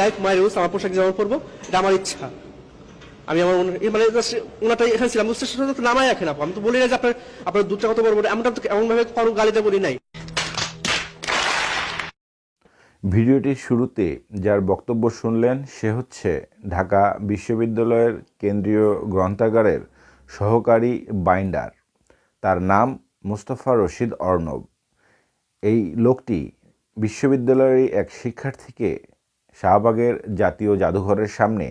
Life my rules আমার পোশাক যেমন পরবো, এটা আমার ইচ্ছা। আমি আমার মানে ওনাটাই এখানে ছিলাম স্টেশন তো নামাই রাখেন আপু। আমি তো বলি না যে আপনার আপনার দুধটা কত বড় এমনটা তো এমনভাবে কারও গালিতে বলি নাই। ভিডিওটির শুরুতে যার বক্তব্য শুনলেন, সে হচ্ছে ঢাকা বিশ্ববিদ্যালয়ের কেন্দ্রীয় গ্রন্থাগারের সহকারী বাইন্ডার। তার নাম মুস্তফা রশিদ অর্ণব। এই লোকটি বিশ্ববিদ্যালয়ের এক শিক্ষার্থীকে শাহবাগের জাতীয় জাদুঘরের সামনে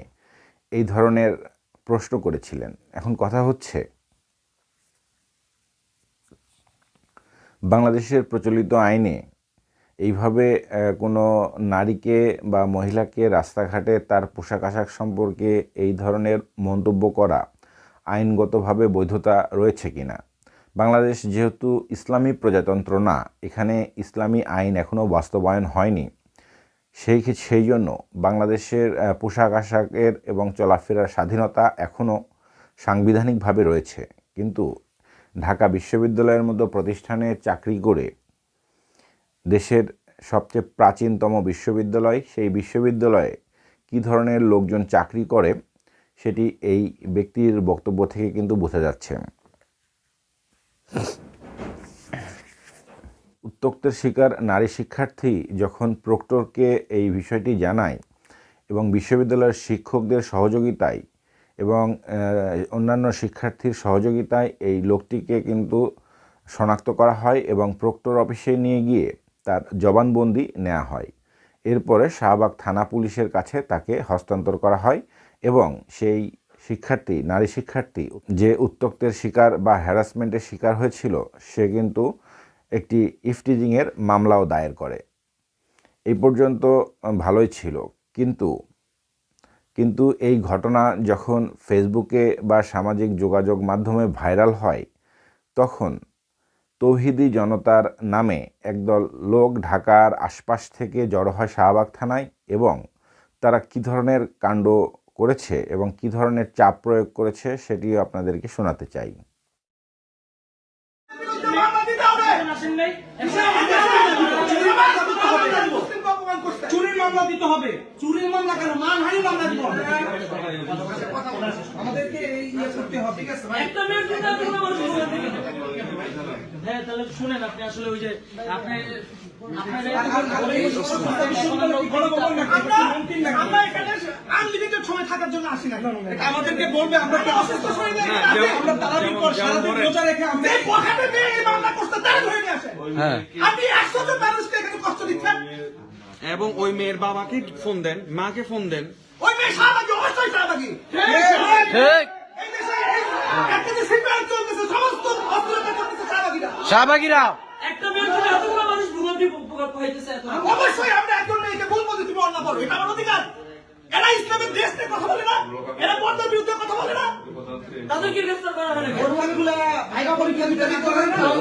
এই ধরনের প্রশ্ন করেছিলেন। এখন কথা হচ্ছে, বাংলাদেশের প্রচলিত আইনে এইভাবে কোনো নারীকে বা মহিলাকে রাস্তাঘাটে তার পোশাক আশাক সম্পর্কে এই ধরনের মন্তব্য করা আইনগতভাবে বৈধতা রয়েছে কিনা? বাংলাদেশ যেহেতু ইসলামী প্রজাতন্ত্র না, এখানে ইসলামী আইন এখনও বাস্তবায়ন হয়নি। সেই সেই জন্য বাংলাদেশের পোশাক আশাকের এবং চলাফেরার স্বাধীনতা এখনও সাংবিধানিকভাবে রয়েছে। কিন্তু ঢাকা বিশ্ববিদ্যালয়ের মতো প্রতিষ্ঠানে চাকরি করে দেশের সবচেয়ে প্রাচীনতম বিশ্ববিদ্যালয়, সেই বিশ্ববিদ্যালয়ে কী ধরনের লোকজন চাকরি করে সেটি এই ব্যক্তির বক্তব্য থেকে কিন্তু বোঝা যাচ্ছে। উত্তক্তের শিকার নারী শিক্ষার্থী যখন প্রক্টরকে এই বিষয়টি জানায় এবং বিশ্ববিদ্যালয়ের শিক্ষকদের সহযোগিতায় এবং অন্যান্য শিক্ষার্থীর সহযোগিতায় এই লোকটিকে কিন্তু শনাক্ত করা হয় এবং প্রক্টর অফিসে নিয়ে গিয়ে তার জবানবন্দি নেওয়া হয়। এরপরে শাহবাগ থানা পুলিশের কাছে তাকে হস্তান্তর করা হয় এবং সেই শিক্ষার্থী, নারী শিক্ষার্থী যে উত্তক্তের শিকার বা হ্যারাসমেন্টের শিকার হয়েছিল, সে কিন্তু একটি ইফটিজিংয়ের মামলাও দায়ের করে। এই পর্যন্ত ভালোই ছিল। কিন্তু কিন্তু এই ঘটনা যখন ফেসবুকে বা সামাজিক যোগাযোগ মাধ্যমে ভাইরাল হয়, তখন তৌহিদি জনতার নামে একদল লোক ঢাকার আশপাশ থেকে জড়ো হয় শাহবাগ থানায় এবং তারা কী ধরনের কাণ্ড করেছে এবং কী ধরনের চাপ প্রয়োগ করেছে সেটিও আপনাদেরকে শোনাতে চাই। চুরির মামলা দিতে হবে। চুরির মামলা কেন? মানহানি মামলা দিতে হবে। আমাদেরকে ইয়ে করতে হবে, ঠিক আছে হ্যাঁ তাহলে শুনেন আপনি আসলে ওই যে আপনি আপনার এই- আমরা আমরা এখানে আনলিমিটেড সময় থাকার জন্য আসি না এটা আমাদেরকে বলবে আমরা অসুস্থ শরীরে আমরা তারাবির পর সারাদিন রোজা রেখে আমরা পকেটে নিয়ে এই মামলা করতে তারা ধরে নিয়ে আসে। আপনি একশো জন মানুষকে এখানে কষ্ট দিচ্ছেন? এবং ওই মেয়ের বাবাকে ফোন দেন মাকে ফোন দেন। ওই মেয়ে শাহবাগী অবশ্যই দেশে এই একটা যে সিপিআর চলতেছে সমস্ত অস্ত্রটা করতেছে শাহবাগীরা একটা মিনিট দিতে এতগুলো মানুষ ভূগোলটি পাইতেছে এত অবশ্যই আমরা একজন মেয়েকে বলব যে তুমি অন্য করো এটা আমার অধিকার। এরা ইসলামের দেশ নিয়ে কথা বলে না এরা বন্ধের বিরুদ্ধে কথা বলে না। তাদেরকে গ্রেফতার করা না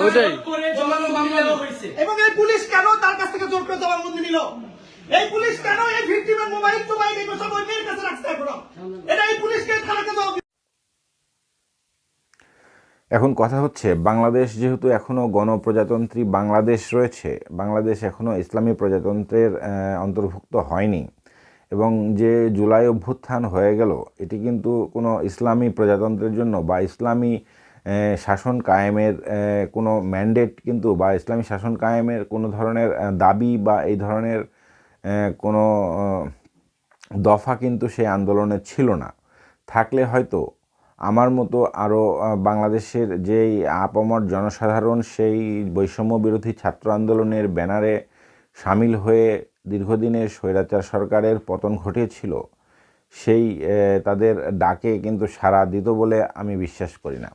ওটাই করে জমানো মামলা হয়েছে এবং এই পুলিশ কেন তার কাছ থেকে জোর করে জবানবন্দি নিল? এই পুলিশ কেন এই ভিক্টিমের মোবাইল টোবাইল এগুলো সব ওই মেয়ের কাছে রাখছে এখনও? এটা এই পুলিশকে থানাকে জবাব এখন কথা হচ্ছে, বাংলাদেশ যেহেতু এখনও গণপ্রজাতন্ত্রী বাংলাদেশ রয়েছে, বাংলাদেশ এখনও ইসলামী প্রজাতন্ত্রের অন্তর্ভুক্ত হয়নি। এবং যে জুলাই অভ্যুত্থান হয়ে গেল, এটি কিন্তু কোনো ইসলামী প্রজাতন্ত্রের জন্য বা ইসলামী শাসন কায়েমের কোনো ম্যান্ডেট কিন্তু বা ইসলামী শাসন কায়েমের কোনো ধরনের দাবি বা এই ধরনের কোনো দফা কিন্তু সেই আন্দোলনে ছিল না। থাকলে হয়তো আমার মতো আরও বাংলাদেশের যেই আপামর জনসাধারণ, সেই বৈষম্য বিরোধী ছাত্র আন্দোলনের ব্যানারে সামিল হয়ে দীর্ঘদিনের স্বৈরাচার সরকারের পতন ঘটিয়েছিল, সেই তাদের ডাকে কিন্তু সাড়া দিত বলে আমি বিশ্বাস করি না।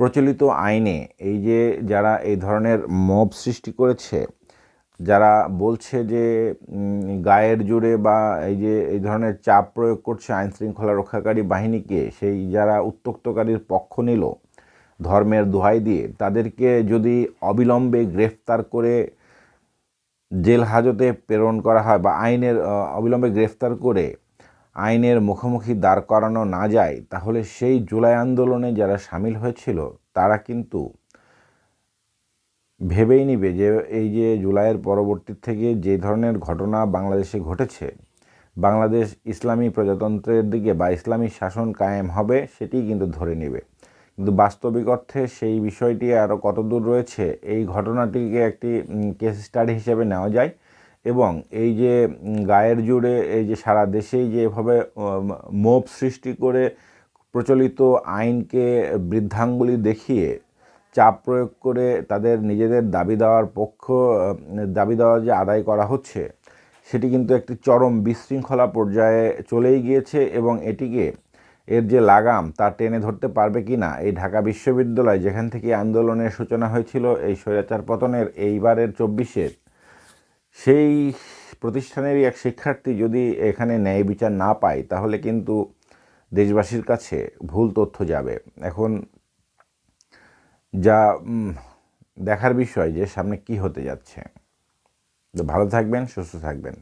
প্রচলিত আইনে এই যে যারা এই ধরনের মব সৃষ্টি করেছে যারা বলছে যে গায়ের জোরে বা এই যে, এই ধরনের চাপ প্রয়োগ করছে আইন শৃঙ্খলা রক্ষাকারী বাহিনীকে, সেই যারা উত্তক্তকারীর পক্ষ নিল ধর্মের দোহাই দিয়ে, তাদেরকে যদি অবিলম্বে গ্রেফতার করে জেল হাজতে প্রেরণ করা হয় বা আইনের অবিলম্বে গ্রেফতার করে আইনের মুখোমুখি দাঁড় করানো না যায়, তাহলে সেই জুলাই আন্দোলনে যারা সামিল হয়েছিল, তারা কিন্তু ভেবেই নিবে যে এই যে জুলাইয়ের পরবর্তী থেকে যে ধরনের ঘটনা বাংলাদেশে ঘটেছে, বাংলাদেশ ইসলামী প্রজাতন্ত্রের দিকে বা ইসলামী শাসন কায়েম হবে সেটি কিন্তু ধরে নেবে। কিন্তু বাস্তবিক অর্থে সেই বিষয়টি আরও কতদূর রয়েছে, এই ঘটনাটিকে একটি কেস স্টাডি হিসেবে নেওয়া যায় এবং এই যে গায়ের জুড়ে এই যে সারা দেশেই যে এভাবে মোপ সৃষ্টি করে প্রচলিত আইনকে বৃদ্ধাঙ্গুলি দেখিয়ে চাপ প্রয়োগ করে তাদের নিজেদের দাবি দেওয়ার পক্ষ দাবি দেওয়া যে আদায় করা হচ্ছে, সেটি কিন্তু একটি চরম বিশৃঙ্খলা পর্যায়ে চলেই গিয়েছে এবং এটিকে এর যে লাগাম তা টেনে ধরতে পারবে কি না, এই ঢাকা বিশ্ববিদ্যালয় যেখান থেকে আন্দোলনের সূচনা হয়েছিল, এই স্বৈরাচার পতনের এইবারের চব্বিশের সেই প্রতিষ্ঠানেরই এক শিক্ষার্থী যদি এখানে ন্যায় বিচার না পায়, তাহলে কিন্তু দেশবাসীর কাছে ভুল তথ্য যাবে। এখন যা দেখার বিষয় যে সামনে কি হতে যাচ্ছে। তো ভালো থাকবেন সুস্থ থাকবেন।